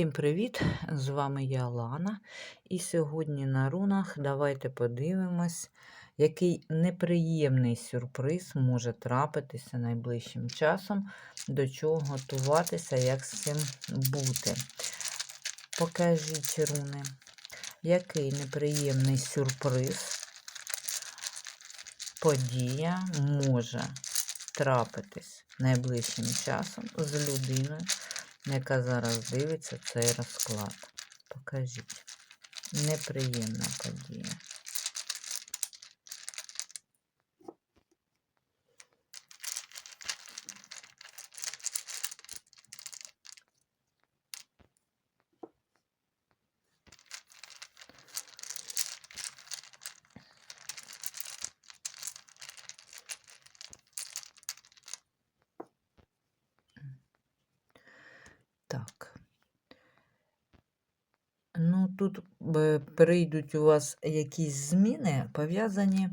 Всім привіт! З вами я Лана. І сьогодні на рунах давайте подивимось, який неприємний сюрприз може трапитися найближчим часом, до чого готуватися, як з цим бути. Покажіть руни, який неприємний сюрприз, подія може трапитись найближчим часом з людиною яка зараз дивиться цей розклад. Покажіть. Неприємна подія. Так. Ну, тут е, прийдуть у вас якісь зміни, пов'язані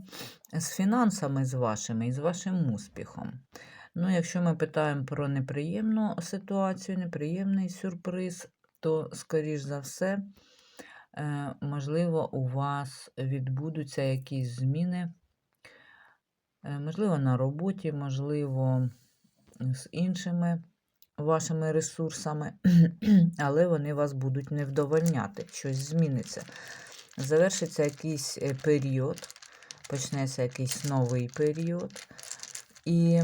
з фінансами з вашими і з вашим успіхом. Ну, якщо ми питаємо про неприємну ситуацію, неприємний сюрприз, то, скоріш за все, е, можливо, у вас відбудуться якісь зміни, е, можливо, на роботі, можливо, з іншими вашими ресурсами, але вони вас будуть не вдовольняти, щось зміниться. Завершиться якийсь е, період, почнеться якийсь новий період. І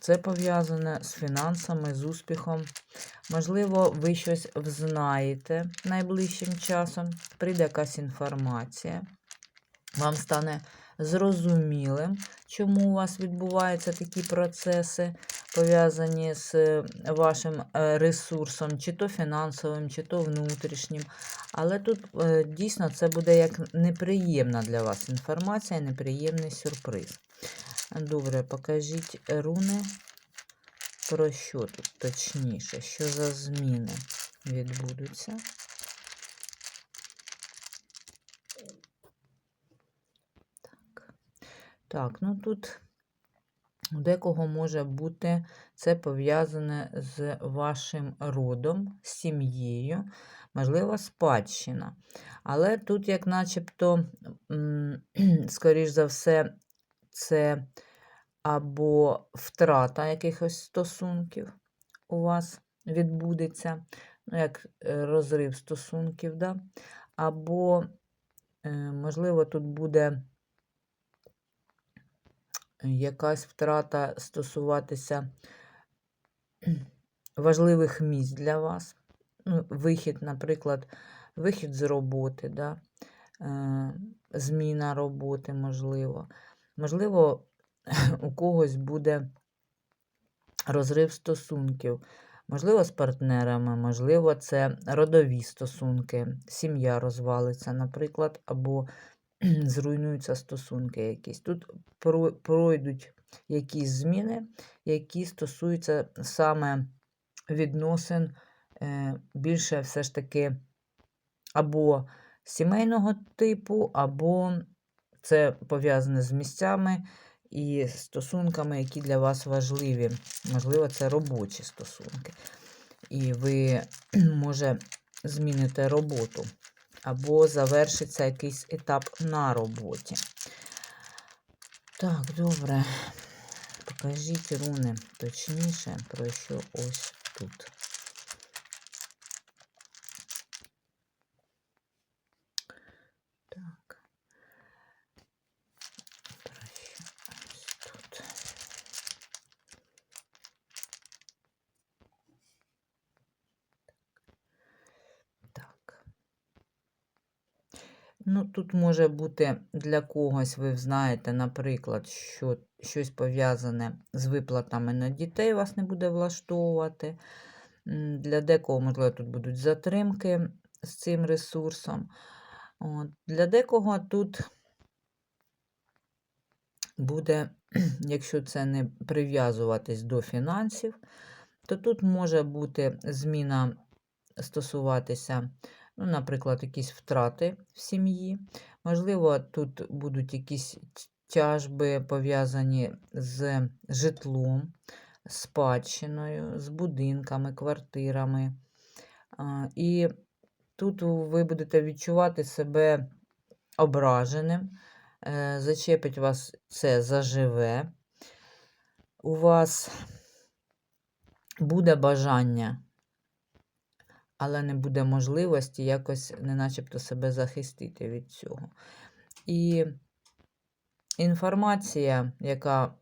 це пов'язане з фінансами, з успіхом. Можливо, ви щось взнаєте найближчим часом, прийде якась інформація. Вам стане зрозумілим, чому у вас відбуваються такі процеси пов'язані з е, вашим е, ресурсом, чи то фінансовим, чи то внутрішнім. Але тут е, дійсно це буде як неприємна для вас інформація, неприємний сюрприз. Добре, покажіть руни, про що тут точніше, що за зміни відбудуться. Так, так ну тут декого може бути це пов'язане з вашим родом, сім'єю, можливо, спадщина. Але тут, як начебто, скоріш за все, це або втрата якихось стосунків у вас відбудеться, ну, як е, розрив стосунків, да? або, е, можливо, тут буде якась втрата стосуватися важливих місць для вас. Ну, Вихід, наприклад, вихід з роботи, да? е, зміна роботи, можливо. Можливо, у когось буде розрив стосунків. Можливо, з партнерами, можливо, це родові стосунки, сім'я розвалиться, наприклад, або зруйнуються стосунки якісь. Тут пройдуть якісь зміни, які стосуються саме відносин е, більше все ж таки або сімейного типу, або це пов'язане з місцями і стосунками, які для вас важливі. Можливо, це робочі стосунки. І ви, може, зміните роботу або завершиться якийсь етап на роботі. Так, добре. Покажіть руни точніше, про що ось тут. Ну, Тут може бути для когось, ви знаєте, наприклад, що щось пов'язане з виплатами на дітей вас не буде влаштовувати. Для декого, можливо, тут будуть затримки з цим ресурсом. От. Для декого тут буде, якщо це не прив'язуватись до фінансів, то тут може бути зміна стосуватися ну, наприклад, якісь втрати в сім'ї. Можливо, тут будуть якісь тяжби пов'язані з житлом, спадщиною, з будинками, квартирами. І тут ви будете відчувати себе ображеним, е, зачепить вас це заживе. У вас буде бажання, але не буде можливості якось не начебто себе захистити від цього. І інформація, яка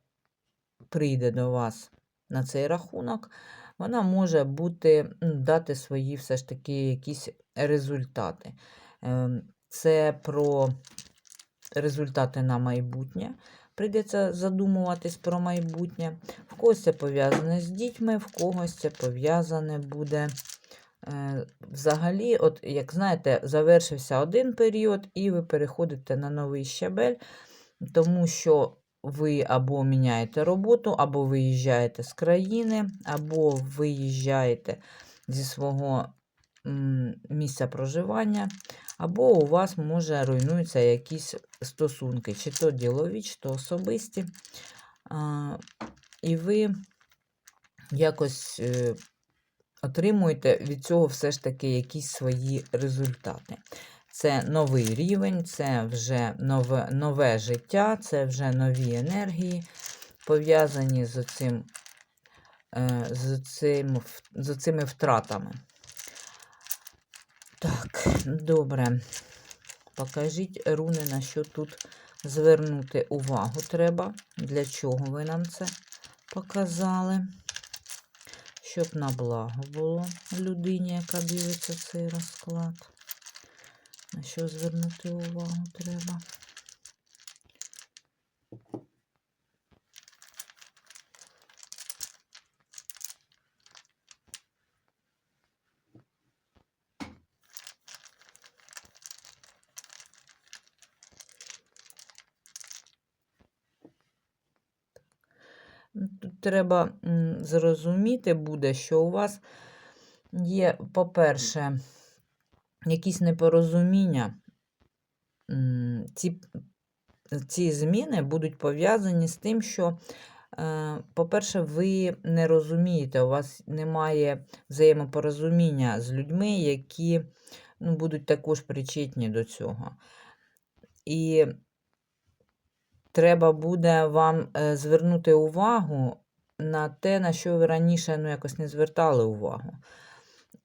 прийде до вас на цей рахунок, вона може бути, дати свої все ж таки якісь результати. Ем, Це про результати на майбутнє. Прийдеться задумуватись про майбутнє. В когось це пов'язане з дітьми, в когось це пов'язане буде. Е, Взагалі, от, як знаєте, завершився один період, і ви переходите на новий щабель, тому що ви або міняєте роботу, або виїжджаєте з країни, або виїжджаєте зі свого місця проживання, або у вас може руйнуються якісь стосунки, чи то ділові, чи то особисті. І ви якось е, отримуєте від цього все ж таки якісь свої результати. Це новий рівень, це вже нове, нове життя, це вже нові енергії, пов'язані з, цим, е, з, цим, з цими втратами. Так, добре. Покажіть руни, на що тут звернути увагу треба. Для чого ви нам це показали? Щоб на благо було людині, яка дивиться цей розклад. На що звернути увагу треба? Тут треба зрозуміти буде, що у вас є, по-перше, якісь непорозуміння. Ці, ці зміни будуть пов'язані з тим, що, е, по-перше, ви не розумієте, у вас немає взаємопорозуміння з людьми, які ну, будуть також причетні до цього. І треба буде вам е, звернути увагу на те, на що ви раніше ну, якось не звертали увагу.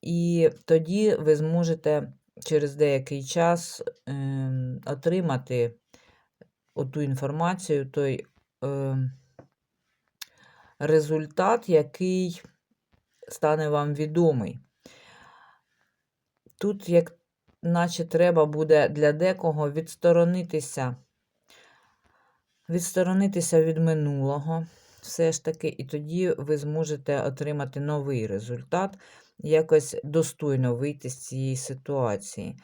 І тоді ви зможете через деякий час ем, отримати оту інформацію, той ем, результат, який стане вам відомий. Тут, як наче треба буде для декого відсторонитися, відсторонитися від минулого, все ж таки, і тоді ви зможете отримати новий результат, якось достойно вийти з цієї ситуації.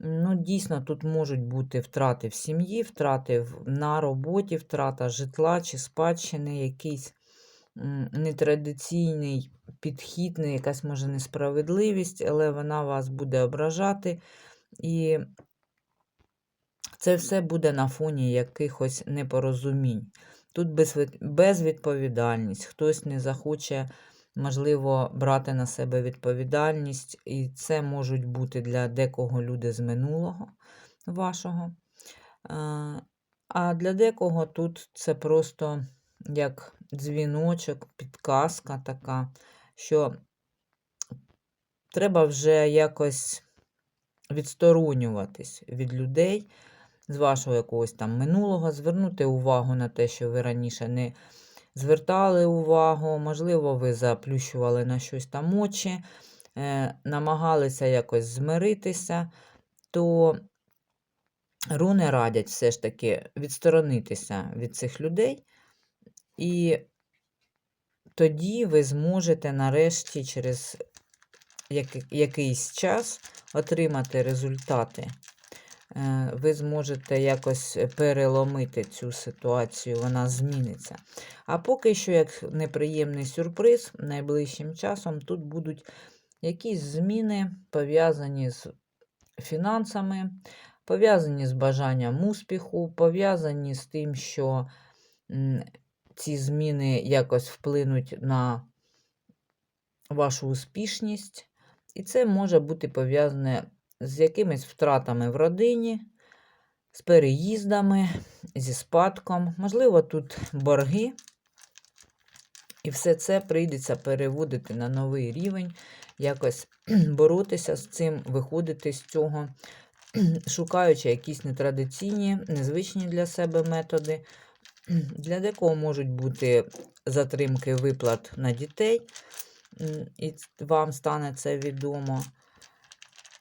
Ну, дійсно, тут можуть бути втрати в сім'ї, втрати на роботі, втрата житла чи спадщини, якийсь нетрадиційний підхід, не якась може несправедливість, але вона вас буде ображати. І це все буде на фоні якихось непорозумінь. Тут безвідповідальність, хтось не захоче, можливо, брати на себе відповідальність, і це можуть бути для декого люди з минулого вашого. А, для декого тут це просто як дзвіночок, підказка така, що треба вже якось відсторонюватись від людей з вашого якогось там минулого, звернути увагу на те, що ви раніше не звертали увагу, можливо, ви заплющували на щось там очі, е, намагалися якось змиритися, то руни радять все ж таки відсторонитися від цих людей, і тоді ви зможете нарешті через яки- якийсь час отримати результати. Е, Ви зможете якось переломити цю ситуацію, вона зміниться. А поки що, як неприємний сюрприз, найближчим часом тут будуть якісь зміни пов'язані з фінансами, пов'язані з бажанням успіху, пов'язані з тим, що ці зміни якось вплинуть на вашу успішність. І це може бути пов'язане з якимись втратами в родині, з переїздами, зі спадком. Можливо, тут борги. І все це прийдеться переводити на новий рівень, якось боротися з цим, виходити з цього, шукаючи якісь нетрадиційні, незвичні для себе методи. Для декого можуть бути затримки виплат на дітей, і вам стане це відомо.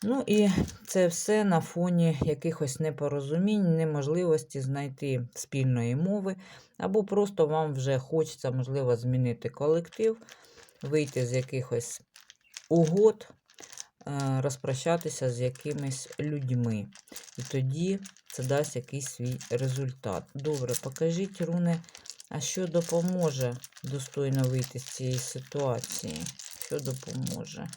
Ну і це все на фоні якихось непорозумінь, неможливості знайти спільної мови, або просто вам вже хочеться, можливо, змінити колектив, вийти з якихось угод, е, розпрощатися з якимись людьми. І тоді це дасть якийсь свій результат. Добре, покажіть, руни, а що допоможе достойно вийти з цієї ситуації? Що допоможе?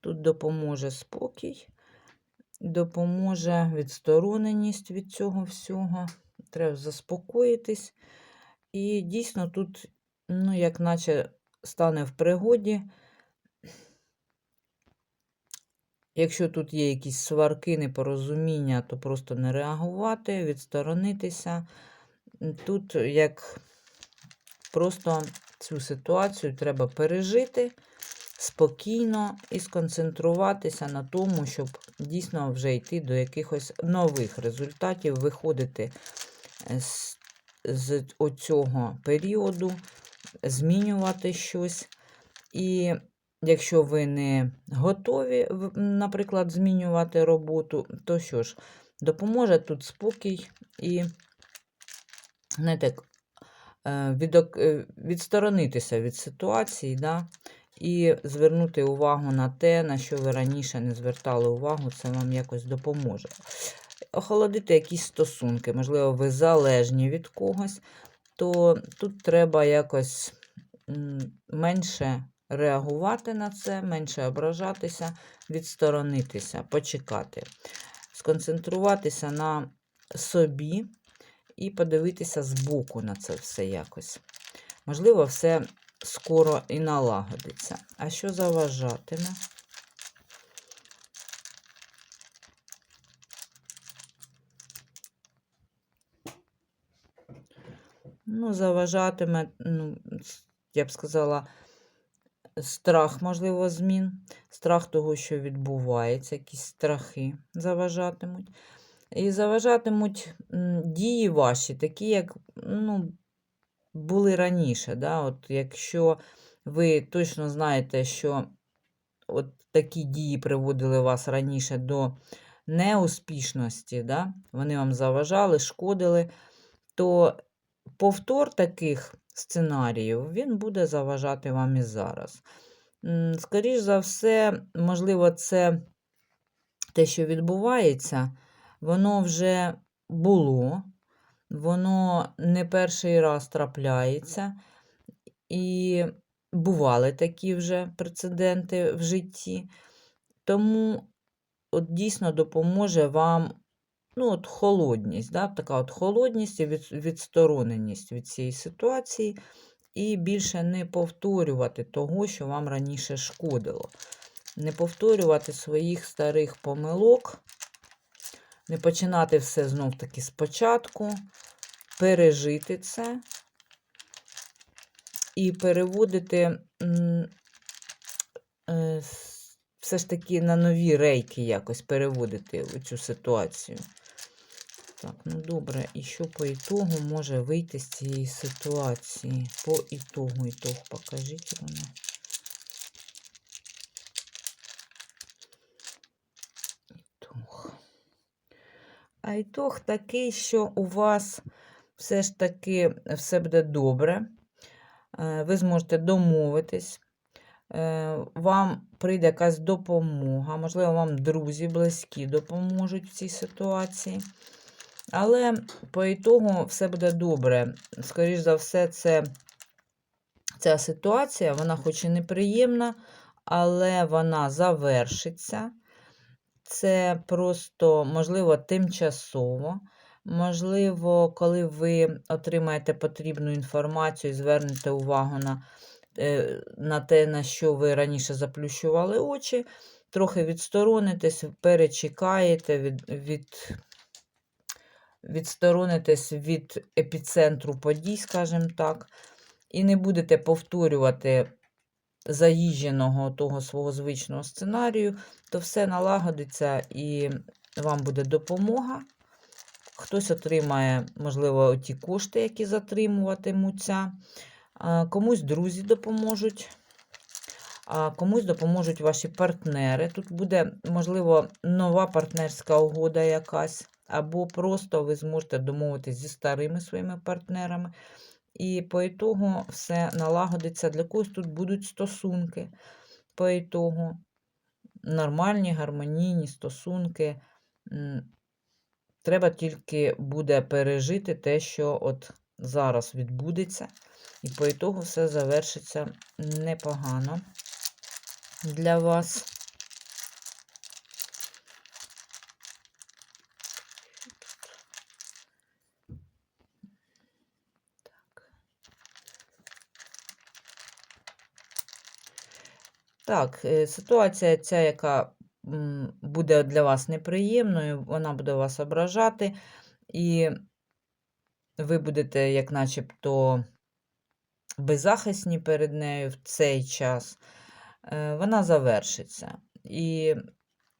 Тут допоможе спокій, допоможе відстороненість від цього всього. Треба заспокоїтись. І дійсно тут, ну, як наче стане в пригоді. Якщо тут є якісь сварки, непорозуміння, то просто не реагувати, відсторонитися. Тут як просто цю ситуацію треба пережити спокійно і сконцентруватися на тому, щоб дійсно вже йти до якихось нових результатів, виходити е, з, з оцього періоду, змінювати щось. І якщо ви не готові, наприклад, змінювати роботу, то що ж, допоможе тут спокій і знаєте, як, е, відок- е, відсторонитися від ситуації, да, і звернути увагу на те, на що ви раніше не звертали увагу, це вам якось допоможе. Охолодити якісь стосунки, можливо, ви залежні від когось, то тут треба якось менше реагувати на це, менше ображатися, відсторонитися, почекати, сконцентруватися на собі і подивитися збоку на це все якось. Можливо, все скоро і налагодиться. А що заважатиме? Ну, заважатиме, ну, я б сказала, страх, можливо, змін, страх того, що відбувається, якісь страхи заважатимуть. І заважатимуть дії ваші, такі, як ну, були раніше. Да? От якщо ви точно знаєте, що от такі дії приводили вас раніше до неуспішності, да? вони вам заважали, шкодили, то повтор таких сценаріїв він буде заважати вам і зараз. М, Скоріш за все, можливо, це те, що відбувається, воно вже було, воно не перший раз трапляється, і бували такі вже прецеденти в житті. Тому от дійсно допоможе вам ну, от холодність, да? така от холодність і від, відстороненість від цієї ситуації, і більше не повторювати того, що вам раніше шкодило. Не повторювати своїх старих помилок, не починати все знов-таки спочатку, пережити це і переводити е, все ж таки на нові рейки якось переводити цю ситуацію. Так, ну добре, і що по ітогу може вийти з цієї ситуації? По ітогу, ітог покажіть мене. А ітог такий, що у вас все ж таки все буде добре. Е, Ви зможете домовитись. Е, Вам прийде якась допомога, можливо, вам друзі близькі допоможуть в цій ситуації. Але по ітогу все буде добре. Скоріше за все, це, ця ситуація, вона хоч і неприємна, але вона завершиться. Це просто, можливо, тимчасово. Можливо, коли ви отримаєте потрібну інформацію і звернете увагу на, е, на те, на що ви раніше заплющували очі, трохи відсторонитесь, перечекаєте, від, від, відсторонитесь від епіцентру подій, скажімо так, і не будете повторювати заїждженого того свого звичного сценарію, то все налагодиться і вам буде допомога. Хтось отримає, можливо, ті кошти, які затримуватимуться. Комусь друзі допоможуть, комусь допоможуть ваші партнери. Тут буде, можливо, нова партнерська угода якась, або просто ви зможете домовитись зі старими своїми партнерами. І по ітогу все налагодиться. Для когось тут будуть стосунки. По ітогу нормальні, гармонійні стосунки. Треба тільки буде пережити те, що от зараз відбудеться. І по ітогу все завершиться непогано для вас. Так, е, ситуація ця, яка буде для вас неприємною, вона буде вас ображати, і ви будете, як начебто, беззахисні перед нею в цей час. Е, Вона завершиться. І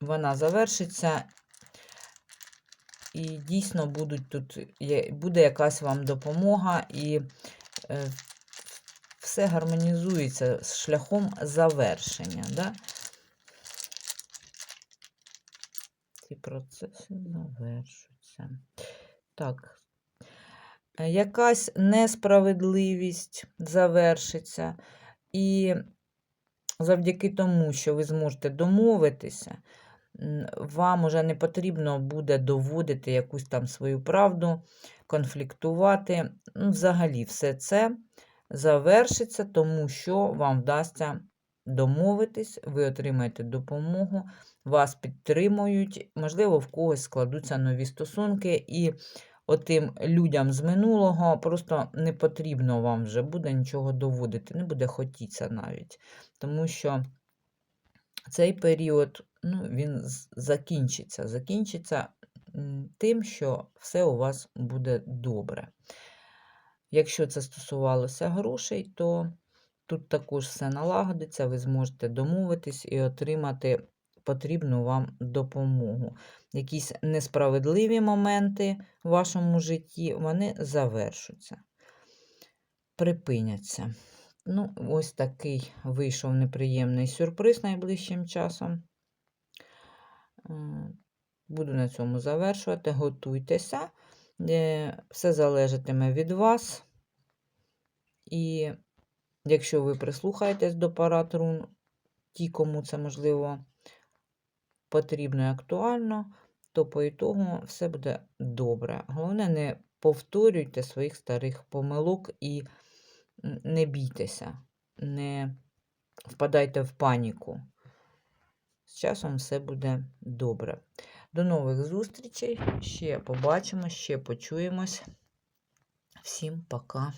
вона завершиться, і дійсно будуть тут, буде якась вам допомога, і е, все гармонізується з шляхом завершення. Да? Ці процеси завершуються. Так. Е, Якась несправедливість завершиться, і завдяки тому, що ви зможете домовитися, вам уже не потрібно буде доводити якусь там свою правду, конфліктувати. Ну, Взагалі, все це завершиться, тому що вам вдасться домовитись, ви отримаєте допомогу, вас підтримують, можливо, в когось складуться нові стосунки, і отим людям з минулого просто не потрібно вам вже буде нічого доводити, не буде хотіться навіть. Тому що цей період ну, він закінчиться. Закінчиться тим, що все у вас буде добре. Якщо це стосувалося грошей, то тут також все налагодиться, ви зможете домовитись і отримати потрібну вам допомогу. Якісь несправедливі моменти в вашому житті, вони завершуться, припиняться. Ну, ось такий вийшов неприємний сюрприз найближчим часом. Е, Буду на цьому завершувати. Готуйтеся. Все залежатиме від вас. І якщо ви прислухаєтесь до парад рун, ті, кому це можливо потрібно і актуально, то по ітогу все буде добре. Головне, не повторюйте своїх старих помилок і не бійтеся, не впадайте в паніку. З часом все буде добре. До нових зустрічей. Ще побачимо, ще почуємось. Всім пока.